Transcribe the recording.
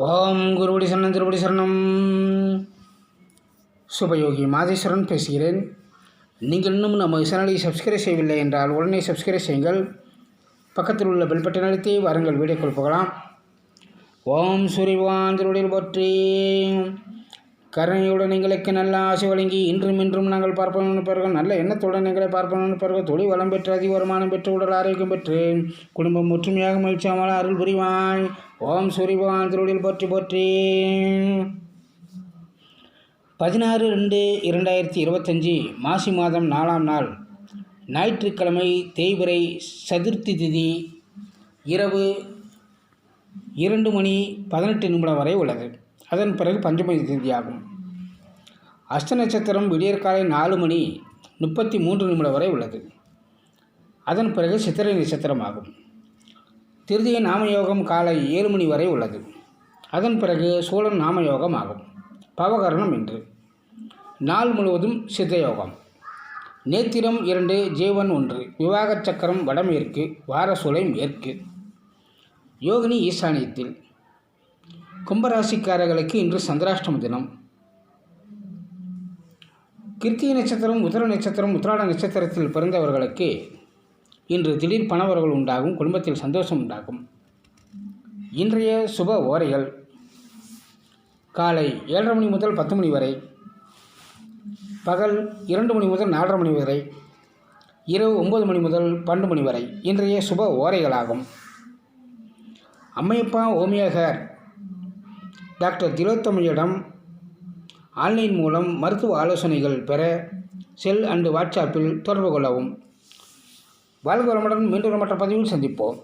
ஓம் குருவடி சரணம் திருவடி சரணம். சுபயோகி மாதேஸ்வரன் பேசுகிறேன். நீங்கள் இன்னும் நம்ம சேனலை சப்ஸ்கிரைப் செய்யவில்லை என்றால் உடனே சப்ஸ்கிரைப் செய்யுங்கள். பக்கத்தில் உள்ள பெல் பட்டன் அழுத்தி வாருங்கள் வீடியோக்குள் போகலாம். ஓம் சூரியவான் திருவடியில் போற்றி. கருணையுடன் எங்களுக்கு நல்ல ஆசை வழங்கி இன்றும் இன்றும் நாங்கள் பார்ப்போம் நினைப்பார்கள் நல்ல எண்ணத்துடன் எங்களை பார்ப்போம் நினைப்பார்கள் தொழில் வளம் பெற்று அதிக வருமானம் பெற்று உடல் ஆரோக்கியம் பெற்று குடும்பம் ஒற்றுமையாக மகிழ்ச்சியாமல் அருள் புரிவாய். ஓம் சூரியபகவான் திருவடியில் போற்றி போற்றி. பதினாறு ரெண்டு இரண்டாயிரத்தி இருபத்தஞ்சி மாசி மாதம் நாலாம் நாள். ஞாயிற்றுக்கிழமை தேய்பிரை சதுர்த்தி திதி இரவு இரண்டு மணி பதினெட்டு நிமிடம் வரை உள்ளது. அதன் பிறகு பஞ்சமி திதியாகும். அஷ்ட நட்சத்திரம் விடியற்காலை நாலு மணி முப்பத்தி மூன்று நிமிடம் வரை உள்ளது. அதன் பிறகு சித்திரை நட்சத்திரமாகும். திருதிய நாமயோகம் காலை ஏழு மணி வரை உள்ளது. அதன் பிறகு சூழன் நாமயோகம் ஆகும். பவகரணம் இன்று. நாள் முழுவதும் சித்தயோகம் நேத்திரம் இரண்டு ஜீவன் ஒன்று விவாகச் சக்கரம் வடமேற்கு வாரசூலை மேற்கு. யோகினி ஈசானியத்தில். கும்பராசிக்காரர்களுக்கு இன்று சந்திராஷ்டம தினம். கிருத்திய நட்சத்திரம் உதர நட்சத்திரம் உத்திராட நட்சத்திரத்தில் பிறந்தவர்களுக்கு இன்று திடீர் பணவர்கள் உண்டாகும் குடும்பத்தில் சந்தோஷம் உண்டாகும். இன்றைய சுப ஓரைகள். காலை ஏழரை மணி முதல் பத்து மணி வரை பகல் இரண்டு மணி முதல் நாலரை மணி வரை இரவு ஒம்பது மணி முதல் பன்னெண்டு மணி வரை இன்றைய சுப ஓரைகளாகும். அம்மையப்பா ஓமியகர் டாக்டர் திலோத்தமையிடம் ஆன்லைன் மூலம் மருத்துவ ஆலோசனைகள் பெற செல் அண்டு வாட்ஸ்அப்பில் தொடர்பு கொள்ளவும். வாழ்க வளமுடன் மீண்டும் மற்ற பதிவில் சந்திப்போம்.